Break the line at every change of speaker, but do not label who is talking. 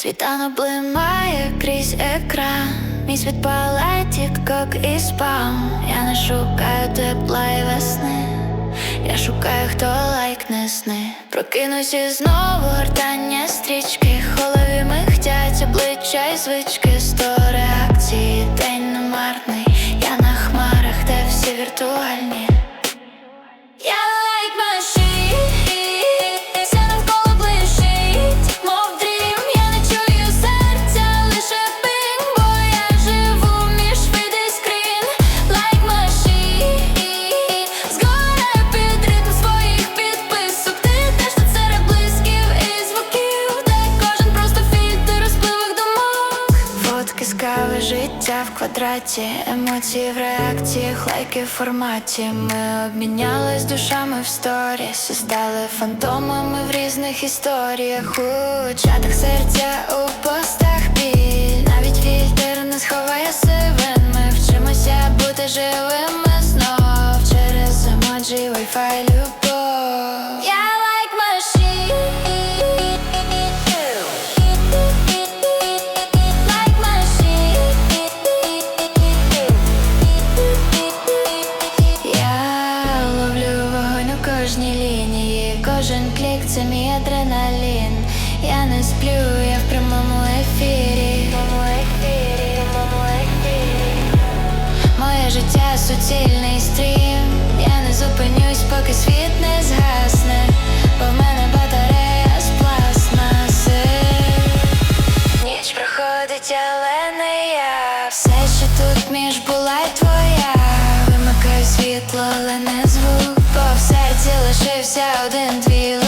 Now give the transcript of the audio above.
Світанок блимає крізь екран. Мій світ палає тік-ток і спам. Я не шукаю тепла і весни. Я шукаю, хто лайкне сни. Прокинусь і знову гортання стрічки. В голові михтять обличчя і звички. Сто реакцій, день немарний Я на хмарах, де всі віртуальні життя в квадраті, емоції в реакціях, лайки в форматі. Ми обмінялись душами в сторіс, стали фантомами в різних історіях. У чатах серця, у постах біль. Навіть фільтр не сховає сивин. Ми вчимося бути живими знов через емоджі, Wi-Fi, Кожен клік це мій адреналін. Я не сплю, я в прямому ефірі. Моє життя суцільний стрім. Я не зупинюсь, поки світ не згасне. Бо в мене батарея з пластмаси Ніч проходить, але не я. Все, що тут між була твоя. Вимикаю світло, але не звук лишився один твій